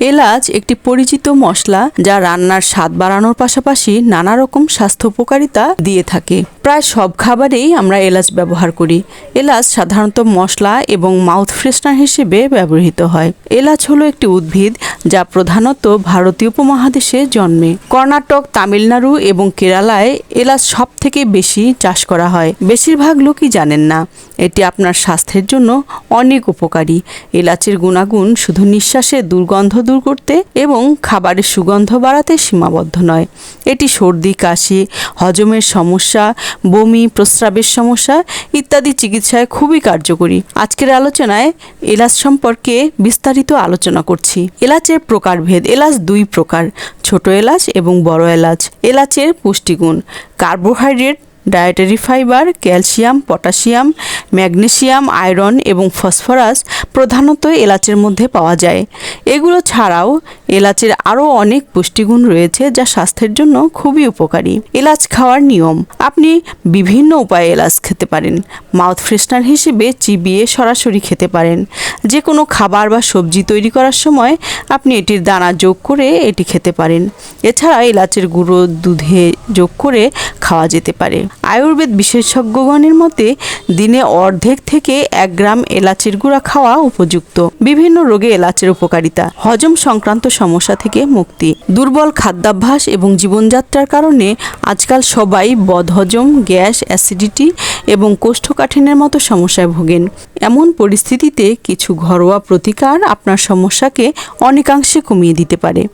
এলাচ একটি পরিচিত মশলা যা রান্নার স্বাদ বাড়ানোর পাশাপাশি নানা রকম স্বাস্থ্য উপকারিতা দিয়ে থাকে। প্রায় সব খাবারেই আমরা এলাচ ব্যবহার করি। এলাচ সাধারণত মশলা এবং মাউথ ফ্রেশনার হিসেবে ব্যবহৃত হয়। এলাচ হলো একটি উদ্ভিদ যা প্রধানত ভারতীয় উপমহাদেশে জন্মে। কর্ণাটক, তামিলনাড়ু এবং কেরালায় এলাচ সব থেকে বেশি চাষ করা হয়। বেশিরভাগ লোকই জানেন না। এটি আপনার স্বাস্থ্যের জন্য অনেক উপকারী। এলাচের গুণাগুণ শুধু নিঃশ্বাসের দুর্গন্ধ দূর করতে এবং খাবারের সুগন্ধ বাড়াতে সীমাবদ্ধ নয়। এটি সর্দি, কাশি, হজমের সমস্যা বমি, প্রস্রাবের সমস্যা ইত্যাদি চিকিৎসায় খুবই কার্যকরী। আজকের আলোচনায় এলাচ সম্পর্কে বিস্তারিত আলোচনা করছি। এলাচের প্রকারভেদ, এলাচ দুই প্রকার, ছোট এলাচ এবং বড় এলাচ। এলাচের পুষ্টিগুণ, carbohydrate dietary fibre, calcium, potassium, magnesium, iron এবং ফসফরাস প্রধানত এলাচের মধ্যে পাওয়া যায়। এগুলো ছাড়াও এলাচের আরও অনেক পুষ্টিগুণ রয়েছে যা স্বাস্থ্যের জন্য খুবই উপকারী। এলাচ খাওয়ার নিয়ম। আপনি বিভিন্ন উপায়ে এলাচ খেতে পারেন। মাউথ ফ্রেশনার হিসেবে চিবিয়ে সরাসরি খেতে পারেন। যে কোনো খাবার বা সবজি তৈরি করার সময় আপনি এটির দানা যোগ করে এটি খেতে পারেন। এছাড়া এলাচের গুঁড়ো, দুধে যোগ করে খাওয়া যেতে পারে। আয়ুর্বেদ বিশেষজ্ঞগণের মতে, দিনে অর্ধেক থেকে এক গ্রাম এলাচের গুঁড়া খাওয়া উপযুক্ত। বিভিন্ন রোগে এলাচের উপকারিতা। হজম সংক্রান্ত সমস্যা থেকে মুক্তি। দুর্বল খাদ্যাভ্যাস এবং জীবনযাত্রার কারণে আজকাল সবাই বদহজম, গ্যাস, অ্যাসিডিটি এবং কোষ্ঠকাঠিন্যের মতো সমস্যায় ভোগেন। এমন পরিস্থিতিতে কিছু ঘরোয়া প্রতিকার আপনার সমস্যাকে অনেকাংশে কমিয়ে দিতে পারে।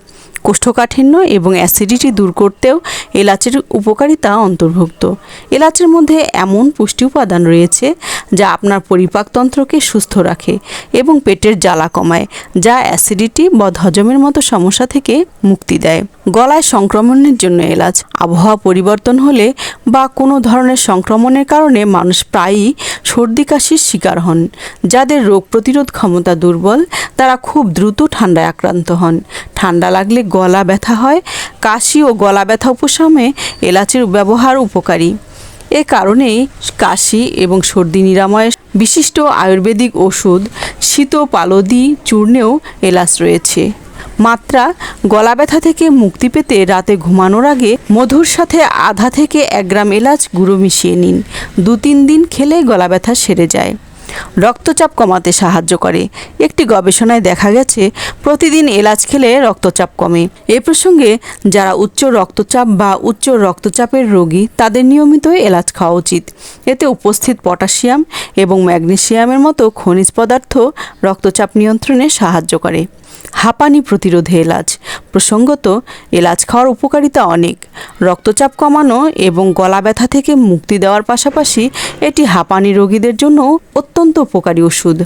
কোষ্ঠকাঠিন্য এবং অ্যাসিডিটি দূর করতেও এলাচের উপকারিতা অন্তর্ভুক্ত। এলাচের মধ্যে এমন পুষ্টি উপাদান রয়েছে যা আপনার পরিপাকতন্ত্রকে সুস্থ রাখে এবং পেটের জ্বালা কমায়, যা অ্যাসিডিটি বা বদহজমের মতো সমস্যা থেকে মুক্তি দেয়। গলায় সংক্রমণের জন্য এলাচ আবহাওয়া পরিবর্তন হলে বা কোনো ধরনের সংক্রমণের কারণে মানুষ প্রায়ই সর্দি কাশির শিকার হন। যাদের রোগ প্রতিরোধ ক্ষমতা দুর্বল, তারা খুব দ্রুত ঠান্ডায় আক্রান্ত হন। ঠান্ডা লাগলে গলা ব্যথা হয়, কাশি ও গলা ব্যথা উপশমে এলাচের ব্যবহার উপকারী। এ কারণেই কাশি এবং সর্দি নিরাময়ে বিশিষ্ট আয়ুর্বেদিক ওষুধ, শীত পালদি, চূর্ণেও এলাচ রয়েছে। মাত্রা, গলা ব্যথা থেকে মুক্তি পেতে রাতে ঘুমানোর আগে মধুর সাথে আধা থেকে এক গ্রাম এলাচ গুঁড়ো মিশিয়ে নিন। দু তিন দিন খেলে গলা ব্যথা সেরে যায়। রক্তচাপ কমাতে সাহায্য করে। একটি গবেষণায় দেখা গেছে, প্রতিদিন এলাচ খেলে রক্তচাপ কমে। এ প্রসঙ্গে যারা উচ্চ রক্তচাপ বা উচ্চ রক্তচাপের রোগী, তাদের নিয়মিত এলাচ খাওয়া উচিত। এতে উপস্থিত পটাশিয়াম এবং ম্যাগনেশিয়ামের মতো খনিজ পদার্থ রক্তচাপ নিয়ন্ত্রণে সাহায্য করে। হাঁপানি প্রতিরোধে এলাচ প্রসঙ্গত এলাচ খাওয়ার উপকারিতা অনেক। রক্তচাপ কমানো এবং গলা ব্যথা থেকে মুক্তি দেওয়ার পাশাপাশি এটি হাঁপানি রোগীদের জন্য অত্যন্ত উপকারী ওষুধ।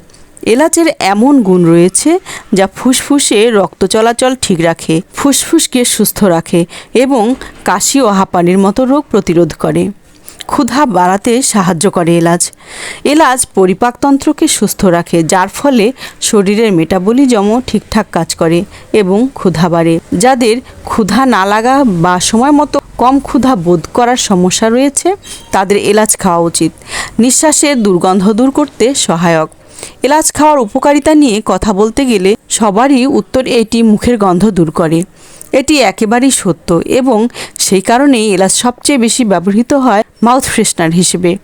এলাচের এমন গুণ রয়েছে যা ফুসফুসে রক্ত চলাচল ঠিক রাখে, ফুসফুসকে সুস্থ রাখে এবং কাশি ও হাঁপানির মতো রোগ প্রতিরোধ করে। ক্ষুধা বাড়াতে সাহায্য করে এলাচ এলাচ পরিপাকতন্ত্রকে সুস্থ রাখে, যার ফলে শরীরের মেটাবলিজমও ঠিকঠাক কাজ করে এবং ক্ষুধা বাড়ে। যাদের ক্ষুধা না লাগা বা সময় মতো কম ক্ষুধা বোধ করার সমস্যা রয়েছে, তাদের এলাচ খাওয়া উচিত। নিঃশ্বাসের দুর্গন্ধ দূর করতে সহায়ক। এলাচ খাওয়ার উপকারিতা নিয়ে কথা বলতে গেলে সবারই উত্তর এটি মুখের গন্ধ দূর করে। এটি একেবারেই সত্য এবং সেই কারণেই এলাচ সবচেয়ে বেশি ব্যবহৃত হয় মাউথ ফ্রেশনার হিসেবে।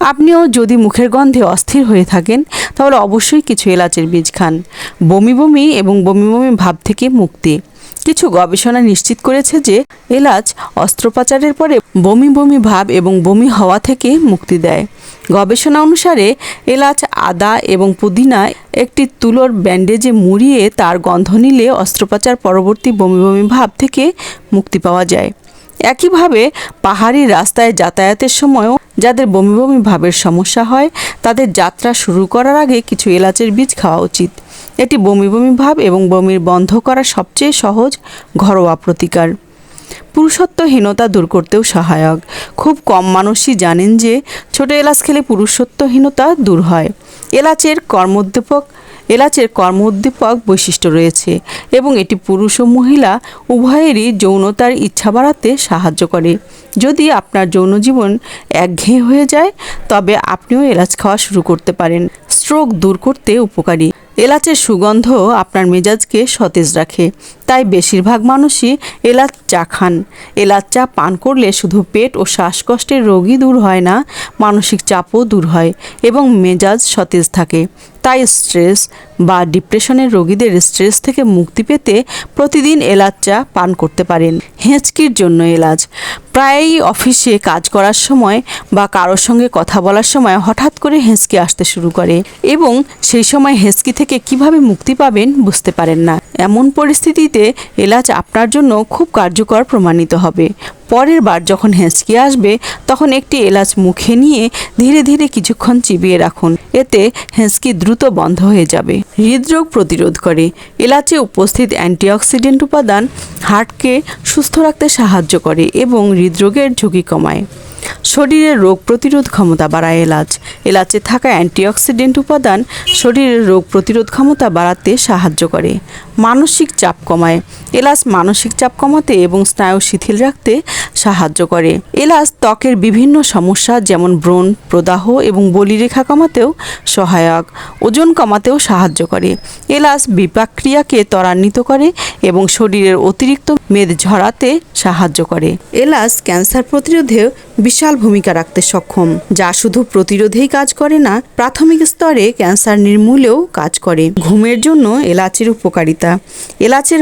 আপনিও যদি মুখের গন্ধে অস্থির হয়ে থাকেন, তাহলে অবশ্যই কিছু এলাচের বীজ খান। বমি বমি এবং বমি বমি ভাব থেকে মুক্তি। কিছু গবেষণা নিশ্চিত করেছে যে এলাচ অস্ত্রোপচারের পরে বমি বমি ভাব এবং বমি হওয়া থেকে মুক্তি দেয়। গবেষণা অনুসারে এলাচ আদা এবং পুদিনা একটি তুলোর ব্যান্ডেজে মুড়িয়ে তার গন্ধ নিলে অস্ত্রোপচার পরবর্তী বমি বমি ভাব থেকে মুক্তি পাওয়া যায়। একইভাবে পাহাড়ি রাস্তায় যাতায়াতের সময়ও যাদের বমি বমি ভাবের সমস্যা হয়, তাদের যাত্রা শুরু করার আগে কিছু এলাচের বীজ খাওয়া উচিত। এটি বমি বমি ভাব এবং বমির বন্ধ করা সবচেয়ে সহজ, ঘরোয়া প্রতিকার। পুরুষত্বহীনতা দূর করতেও সহায়ক। খুব কম মানুষই জানেন যে, ছোট এলাচ খেলে পুরুষত্বহীনতা দূর হয়। এলাচের কর্মোদ্দীপক এলাচের কর্ম উদ্দীপক বৈশিষ্ট্য রয়েছে এবং এটি পুরুষ ও মহিলা উভয়েরই যৌনতার ইচ্ছা বাড়াতে সাহায্য করে। যদি আপনার যৌন জীবন একঘেয়ে হয়ে যায়, তবে আপনিও এলাচ খাওয়া শুরু করতে পারেন। স্ট্রোক দূর করতে উপকারী। এলাচের সুগন্ধ আপনার মেজাজকে সতেজ রাখে। তাই বেশিরভাগ মানুষই এলাচ চা খান। এলাচ চা পান করলে শুধু পেট ও শ্বাসকষ্টের রোগই দূর হয় না, মানসিক চাপও দূর হয় এবং মেজাজ সতেজ থাকে। তাই স্ট্রেস বা ডিপ্রেশনের রোগীদের স্ট্রেস থেকে মুক্তি পেতে প্রতিদিন এলাচ চা পান করতে পারেন। হেঁচকির জন্য এলাচ। প্রায়ই অফিসে কাজ করার সময় বা কারোর সঙ্গে কথা বলার সময় হঠাৎ করে হেঁচকি আসতে শুরু করে এবং সেই সময় হেঁচকি থেকে কীভাবে মুক্তি পাবেন বুঝতে পারেন না। এমন পরিস্থিতিতে এলাচ আপনার জন্য খুব কার্যকর প্রমাণিত হবে। পরের বার যখন হেঁচকি আসবে, তখন একটি এলাচ মুখে নিয়ে ধীরে ধীরে কিছুক্ষণ চিবিয়ে রাখুন। এতে হেঁচকি দ্রুত বন্ধ হয়ে যাবে। হৃদরোগ প্রতিরোধ করে। এলাচে উপস্থিত অ্যান্টিঅক্সিডেন্ট উপাদান হার্টকে সুস্থ রাখতে সাহায্য করে এবং হৃদরোগের ঝুঁকি কমায়। শরীরের রোগ প্রতিরোধ ক্ষমতা বাড়ায় এলাচ। এলাচে থাকা অ্যান্টিঅক্সিডেন্ট উপাদান শরীরের রোগ প্রতিরোধ ক্ষমতা বাড়াতে সাহায্য করে। মানসিক চাপ কমায়। এলাচ মানসিক চাপ কমাতে এবং স্নায়ু শিথিল রাখতে সাহায্য করে। এলাচ ত্বকের বিভিন্ন সমস্যা যেমন ব্রণ, প্রদাহ এবং বলিরেখা কমাতেও সহায়ক, ওজন কমাতেও সাহায্য করে। এলাচ বিপাক্রিয়াকে ত্বরান্বিত করে এবং শরীরের অতিরিক্ত মেদ ঝরাতে সাহায্য করে। এলাচ ক্যান্সার প্রতিরোধেও বিশাল ভূমিকা রাখতে সক্ষম, যা শুধু প্রতিরোধেই কাজ করে না, প্রাথমিক স্তরে ক্যান্সার নির্মূলেও কাজ করে। ঘুমের জন্য এলাচের উপকারিতা। এলাচের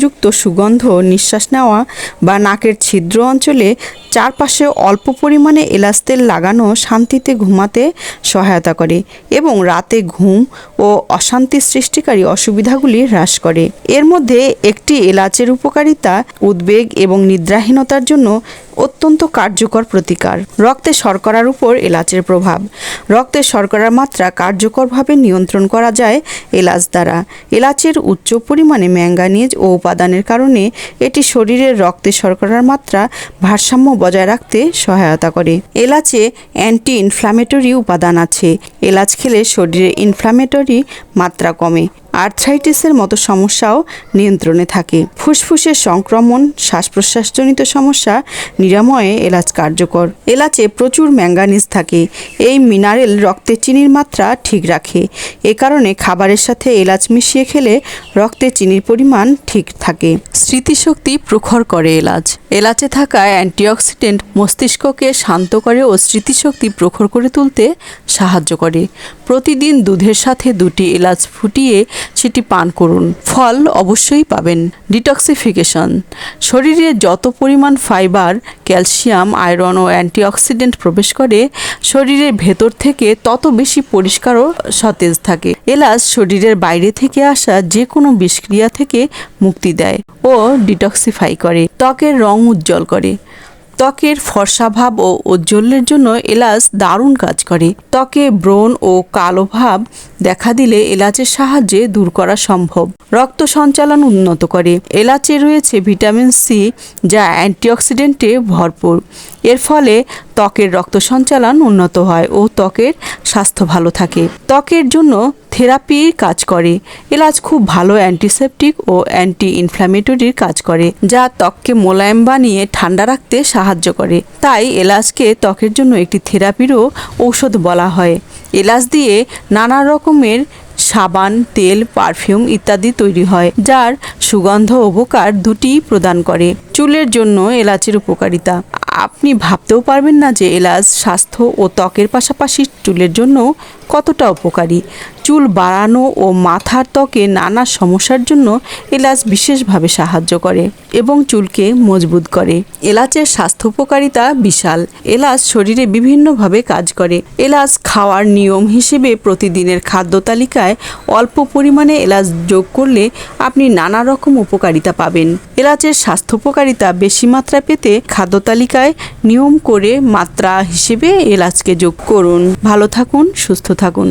বৈশিষ্ট্যযুক্ত সুগন্ধ নিঃশ্বাস নেওয়া বা নাকের ছিদ্র অঞ্চলে চারপাশে অল্প পরিমাণে এলাচ তেল লাগানো শান্তিতে ঘুমাতে সহায়তা করে এবং রাতে ঘুম ও অশান্তি সৃষ্টিকারী অসুবিধাগুলি হ্রাস করে। এর মধ্যে একটি এলাচের উপকারিতা উদ্বেগ এবং নিদ্রাহীনতার জন্য অত্যন্ত কার্যকর প্রতিকার। রক্তে শর্করার উপর এলাচের প্রভাব। রক্তে শর্করার মাত্রা কার্যকরভাবে নিয়ন্ত্রণ করা যায় এলাচ দ্বারা। এলাচের উচ্চ পরিমাণে ম্যাঙ্গানিজ ও উপাদানের কারণে এটি শরীরের রক্তে শর্করার মাত্রা ভারসাম্য বজায় রাখতে সহায়তা করে। এলাচে অ্যান্টি ইনফ্লামেটরি উপাদান আছে। এলাচ খেলে শরীরে ইনফ্লামেটরি মাত্রা কমে। আর্থ্রাইটিসের মতো সমস্যাও নিয়ন্ত্রণে থাকে। ফুসফুসের সংক্রমণ শ্বাস প্রশ্বাসজনিত সমস্যা, নিরাময়ে এলাচ কার্যকর। এলাচে প্রচুর ম্যাঙ্গানিজ থাকে। এই মিনারেল রক্তে চিনির মাত্রা ঠিক রাখে। এ কারণে খাবারের সাথে এলাচ মিশিয়ে খেলে রক্তে চিনির পরিমাণ ঠিক থাকে। স্মৃতিশক্তি প্রখর করে এলাচ। এলাচে থাকা অ্যান্টিঅক্সিডেন্ট মস্তিষ্ককে শান্ত করে ও স্মৃতিশক্তি প্রখর করে তুলতে সাহায্য করে। প্রতিদিন দুধের সাথে দুটি এলাচ ফুটিয়ে সেটি পান করুন। ফল অবশ্যই পাবেন। ডিটক্সিফিকেশন। শরীরে যত পরিমাণ ফাইবার, ক্যালসিয়াম, আয়রন ও অ্যান্টিঅক্সিডেন্ট প্রবেশ করে, শরীরের ভেতর থেকে তত বেশি পরিষ্কার ও সতেজ থাকে। এলাচ শরীরের বাইরে থেকে আসা যে কোনো বিষক্রিয়া থেকে মুক্তি দেয় ও ডিটক্সিফাই করে। ত্বকের রং উজ্জ্বল করে। ত্বকের ফর্সাভাব ও ঔজ্জ্বল্যের জন্য এলাচ দারুণ কাজ করে। ত্বকে ব্রণ ও কালো ভাব দেখা দিলে এলাচের সাহায্যে দূর করা সম্ভব। রক্ত সঞ্চালন উন্নত করে। এলাচে রয়েছে ভিটামিন সি যা অ্যান্টিঅক্সিডেন্টে ভরপুর। এর ফলে ত্বকের রক্ত সঞ্চালন উন্নত হয় ও ত্বকের স্বাস্থ্য ভালো থাকে। ত্বকের জন্য থেরাপির কাজ করে। এলাচ খুব ভালো অ্যান্টিসেপটিক ও অ্যান্টি ইনফ্ল্যামেটরির কাজ করে, যা ত্বককে মোলায়েম বানিয়ে ঠান্ডা রাখতে সাহায্য করে। তাই এলাচকে ত্বকের জন্য একটি থেরাপিরও ঔষধ বলা হয়। এলাচ দিয়ে নানা রকমের সাবান, তেল, পারফিউম ইত্যাদি তৈরি হয়, যার সুগন্ধ উপকার দুটিই প্রদান করে। চুলের জন্য এলাচের উপকারিতা। আপনি ভাবতেও পারবেন না যে এলাচ স্বাস্থ্য ও ত্বকের পাশাপাশি চুলের জন্য কতটা উপকারী। চুল বাড়ানো ও মাথার ত্বকে নানা সমস্যার জন্য এলাচ বিশেষভাবে সাহায্য করে এবং চুলকে মজবুত করে। এলাচের স্বাস্থ্য উপকারিতা বিশাল। এলাচ শরীরে বিভিন্নভাবে কাজ করে। এলাচ খাওয়ার নিয়ম হিসেবে প্রতিদিনের খাদ্য তালিকায় অল্প পরিমাণে এলাচ যোগ করলে আপনি নানা রকম উপকারিতা পাবেন। এলাচের স্বাস্থ্য উপকারিতা বেশি মাত্রা পেতে খাদ্য তালিকায় নিয়ম করে মাত্রা হিসেবে এলাচকে যোগ করুন। ভালো থাকুন, সুস্থ থাকুন।